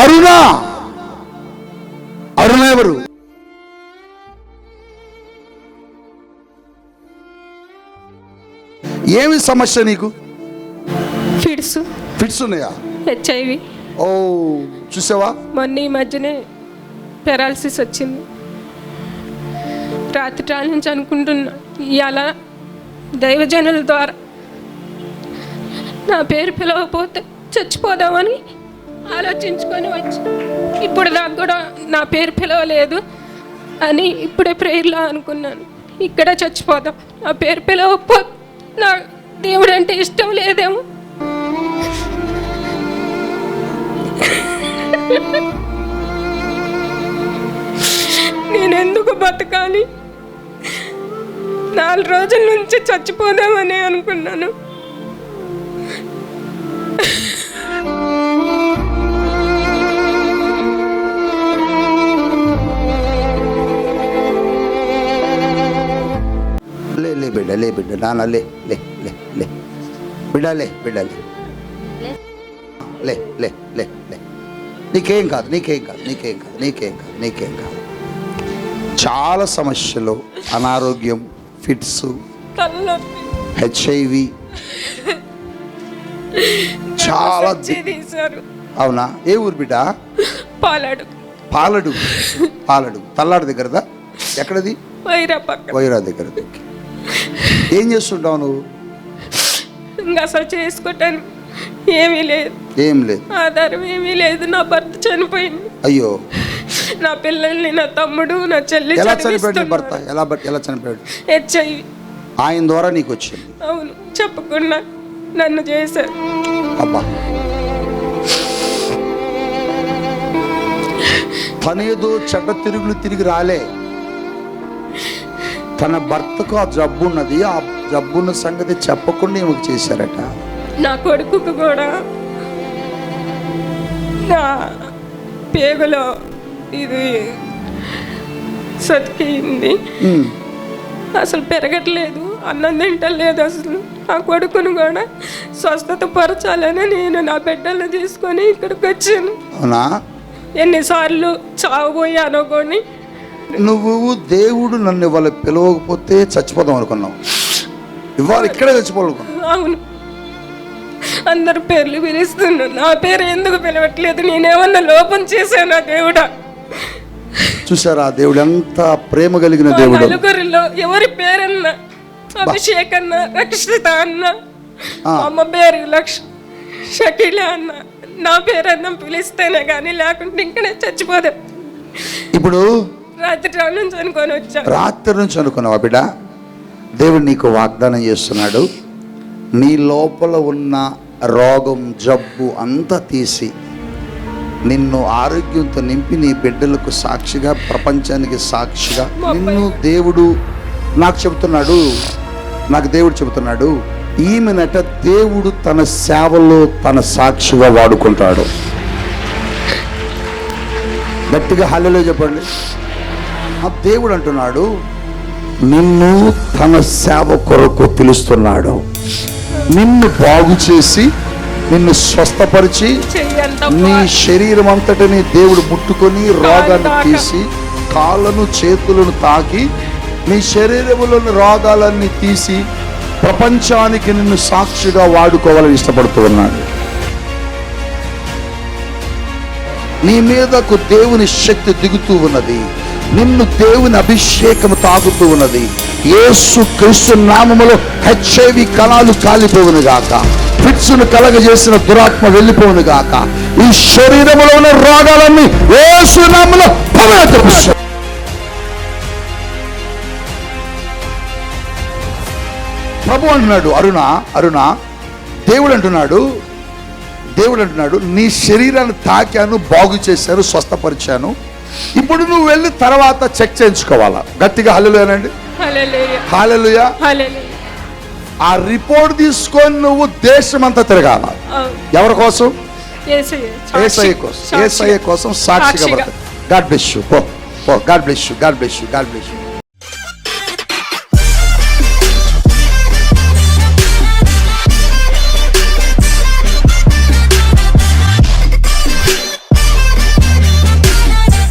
అరుణ! అరుణ ఎవరు? ఏమి సమస్య నీకు? ఫిట్స్ ఫిట్స్ ఉన్నాయా? హెచ్ఐవి. ఓ చూసావా? మొన్న ఈ మధ్యనే పెరాలసిస్ వచ్చింది. రాత్రి రాల నుంచి అనుకుంటున్నా. ఇలా దైవజనుల ద్వారా నా పేరు పిలవకపోతే చచ్చిపోదామని ఆలోచించుకొని వచ్చి. ఇప్పుడు నాకు కూడా నా పేరు పిలవలేదు అని ఇప్పుడే ప్రేయర్లో అనుకున్నాను. ఇక్కడ చచ్చిపోదాం. నా పేరు పిలవపో నా దేవుడు అంటే ఇష్టం లేదేమో. నేను ఎందుకు బతకాలి? నాలుగు రోజుల నుంచి చచ్చిపోదామని అనుకున్నాను. లే బిడ్డ నాన్న లే లే లే లే బిడ్డ లే బిడ్డ లే లే లే లే లే నీకేం కాదు నీకేం కాదు నీకేం కాదు నీకేం కాదు నీకేం కాదు చాలా సమస్యలు అనారోగ్యం ఫిట్స్ హెచ్ఐవి. చాలా అవునా? ఏ ఊరు బిడ్డ? పాలాడు. పాలడు. పాలడు. తల్లాడు దగ్గరదా? ఎక్కడది? వైరా దగ్గర. ఏం చేస్తుంటావు నువ్వు? ఇంకా అసలు చేసుకోవటానికి ఏమీ లేదు. ఏం లేదు. ఆధారం ఏమీ లేదు. నా భర్త చనిపోయింది. అయ్యో. నా పిల్లల్ని నా తమ్ముడు నా చెల్లి ఎలా చనిపోయాడు నీ భర్త? ఎలా బట్ ఎలా చనిపోయాడు? హెచ్ఐవి ఆయన ద్వారా నీకు వచ్చింది. అవును. చెప్పకుండా నన్ను చేశారు. అబ్బా. తనేదో చెడ్డ తిరుగులు తిరిగి రాలే. తన భర్తకు ఆ జబ్బు ఉన్నది. ఆ జబ్బున్న సంగతి చెప్పకుండా ఈమెకు చేశారట. నా కొడుకుకు కూడా నా పేగులో ఇది సతికింది. అసలు పెరగట్లేదు అన్నం తింటలేదు అసలు. నా కొడుకును కూడా స్వస్థత పరచాలని నేను నా బిడ్డలను తీసుకొని ఇక్కడికి వచ్చాను. అవునా? ఎన్నిసార్లు చావబోయానో కొని నువ్వు దేవుడు నన్ను ఇవాళ పిలవకపోతే చచ్చిపోదాం అనుకున్నావు. ఇవాళ ఇక్కడే చచ్చిపోవాలనుకున్నావు. అవును. అందరు పేర్లు పిలుస్తున్నారు నా పేరు ఎందుకు పిలవట్లేదు? నేనేమన్నా లోపం చేశానా దేవుడా? చూసారా దేవుడు ఎంత ప్రేమ కలిగిన దేవుడు. నలుగురిలో ఎవరి పేరన్నా? అభిషేక్ అన్న రక్షిత అన్న. అమ్మ పేరు లక్ష షకీల అన్న? నా పేరన్నా పిలిస్తేనే కానీ లేకుంటే ఇంకనే చచ్చిపోదాం. ఇప్పుడు రాత్రి నుంచి అనుకొని వచ్చా. రాత్రి నుంచి అనుకున్నావా బిడ్డ? దేవుడు నీకు వాగ్దానం చేస్తున్నాడు. నీ లోపల ఉన్న రోగం జబ్బు అంతా తీసి నిన్ను ఆరోగ్యంతో నింపి నీ బిడ్డలకు సాక్షిగా ప్రపంచానికి సాక్షిగా నిన్ను దేవుడు నాకు చెబుతున్నాడు. నాకు దేవుడు చెబుతున్నాడు ఈమెనట దేవుడు తన సేవలో తన సాక్షిగా వాడుకుంటాడు. గట్టిగా హల్లెలో చెప్పండి. ఆ దేవుడు అంటున్నాడు నిన్ను తన సేవ కొరకు పిలుస్తున్నాడు. నిన్ను బాగు చేసి నిన్ను స్వస్థపరిచి నీ శరీరం అంతటిని దేవుడు ముట్టుకొని రోగాన్ని. తీసి కాళ్ళను చేతులను తాకి నీ శరీరములోని రోగాలన్నీ తీసి ప్రపంచానికి నిన్ను సాక్షిగా వాడుకోవాలని ఇష్టపడుతూ ఉన్నాడు. నీ మీదకు దేవుని శక్తి దిగుతూ ఉన్నది. నిన్ను దేవుని అభిషేకము తాగుతూ ఉన్నది. యేసు క్రీస్తు నామములో హెచ్ఐవి కణాలు కాలిపోవును గాక. ఫిట్స్ను కలగజేసిన దురాత్మ వెళ్ళిపోవును గాక. ఈ శరీరములో ఉన్న రోగాలన్నీ యేసు నామములో ప్రభు అంటున్నాడు అరుణ అరుణ దేవుడు అంటున్నాడు దేవుడు అంటున్నాడు నీ శరీరాన్ని తాకాను బాగు చేశాను స్వస్థపరిచాను. ఇప్పుడు నువ్వు వెళ్ళి తర్వాత చెక్ చేయించుకోవాలా? గట్టిగా హల్లెలూయా. హాలలుయా ఆ రిపోర్ట్ తీసుకొని నువ్వు దేశం అంతా తిరగాల ఎవరి కోసం. ఏసఐ కోసం. ఏసఐ కోసం సాక్షిగా. God bless you. పో పో. God bless you God bless you God bless you.